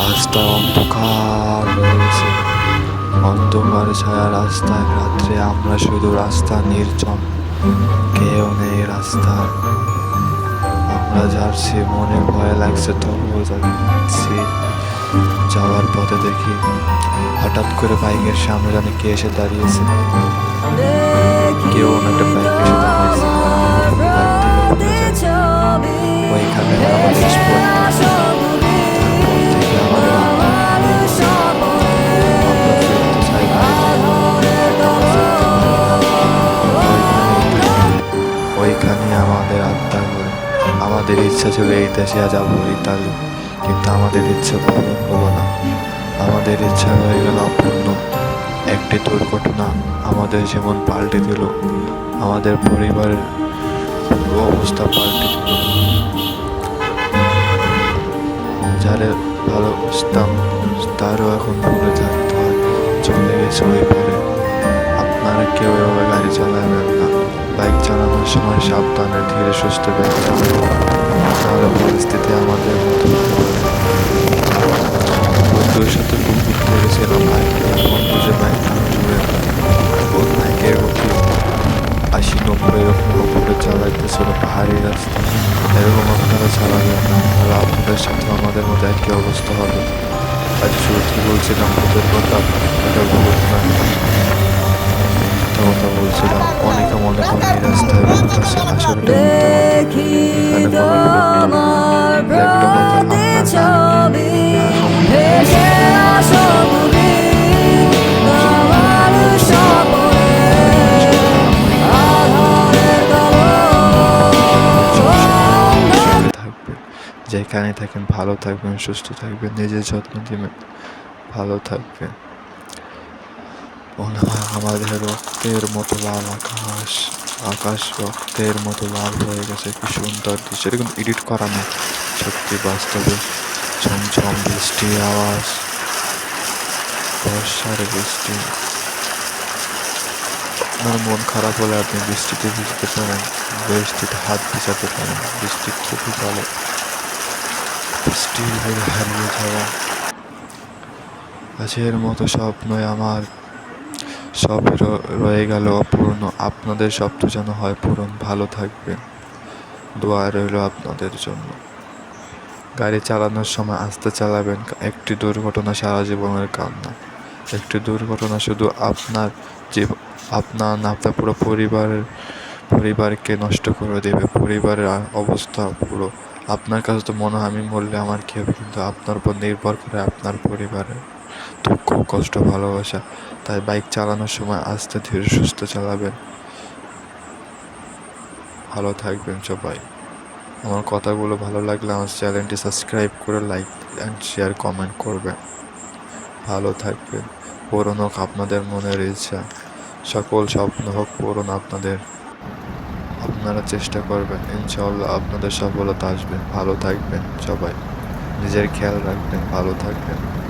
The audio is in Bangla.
রাস্তা অন্ধকার হয়েছে। অন্ধকার ছায়া রাস্তায় রাত্রে আমরা শুধু রাস্তা নির্জন। কেউ নেই রাস্তায় আমরা যাচ্ছি মনে ভয় লাগছে তবুও যাচ্ছি। যাওয়ার পথে দেখি হঠাৎ করে বাইকের সামনে জানি কে এসে দাঁড়িয়েছে। কেউ একটা ওইখানে আমাদের আত্মা করে আমাদের ইচ্ছা ছিল এই দেশে যাব ইতালি, কিন্তু আমাদের ইচ্ছা পূরণ হলো না। আমাদের ইচ্ছা হয়ে গেল অপূর্ণ। একটি দুর্ঘটনা আমাদের যেমন পাল্টে দিল। আমাদের পরিবারের পুরো অবস্থা পাল্টে দিল। যারা ভালোবাসতাম, তারও এখন দূরে থাকতে হয়। চলে গেছে ওই পারে। আপনারা কেউ এভাবে গাড়ি চালাবেন না। বাইক চালানোর সময় সাবধানে, ধীরে, সুস্থে চালাবেন তাহলে পরিস্থিতি আমাদের মতো বন্ধুর সাথে খুব ঘুরতে গেছিলাম বন্ধু যে বাইক বাইকের গতি আশি, নব্বই এরকম উপরে চালাইতেছিল পাহাড়ি রাস্তা। এরকম আপনারা চালাবেন না। তাহলে আপনাদের সাথে আমাদের মধ্যে একই অবস্থা হবে। আজ শুরুতে বলছিলাম, ভূতের কথা এটা মিথ্যা কথা বলছিলাম। অনেকে মনে করে এই রাস্তায় ভূত আসলে কথা কথা যেখানে থাকেন ভালো থাকবেন সুস্থ থাকবেন নিজের যত্ন দিবেন ভালো থাকবেন। হয় আমাদের রক্তের মতো লাল আকাশ আকাশ রক্তের মতো লাল হয়ে গেছে, কি সুন্দর দৃশ্য। কিন্তু এডিট করা নেই সত্যি বাস্তবে। ঝমঝম বৃষ্টি আওয়াজ, বর্ষার বৃষ্টি। আপনার মন খারাপ হলে আপনি বৃষ্টিতে ভিজতে পারেন বৃষ্টিতে হাত ভিজাতে পারেন বৃষ্টি খুবই ভালো বৃষ্টির হারিয়ে যাওয়া। আজের মতো স্বপ্নই আমার সব রয়ে গেল অপূর্ণ। আপনাদের স্বপ্ন যেন হয় পূরণ, ভালো থাকবেন দোয়া রইল আপনাদের জন্য। গাড়ি চালানোর সময় আস্তে চালাবেন। একটি দুর্ঘটনা সারা জীবনের কান্না। একটি দুর্ঘটনা শুধু আপনার জীব, আপনার আপনার পুরো পরিবারের, পরিবারকে নষ্ট করে দেবে। পরিবারের অবস্থা পুরো। আপনার কাছে তো মনে হয় আমি মরলে আমার কী হবে কিন্তু আপনার উপর নির্ভর করে আপনার পরিবারের। দুঃখ কষ্ট, ভালোবাসা। তাই বাইক চালানোর সময় আস্তে ধীরে সুস্থ চালাবেন। ভালো থাকবেন সবাই। আমার কথাগুলো ভালো লাগলে আমার চ্যানেলটি সাবস্ক্রাইব করে লাইক অ্যান্ড শেয়ার কমেন্ট করবেন। ভালো থাকবেন। পূরণ হোক আপনাদের মনের ইচ্ছা সকল স্বপ্ন হোক পূরণ আপনাদের। আপনারা চেষ্টা করবেন, ইনশাআল্লাহ আপনাদের সফলতা আসবে। ভালো থাকবেন সবাই। নিজের খেয়াল রাখবেন, ভালো থাকবেন।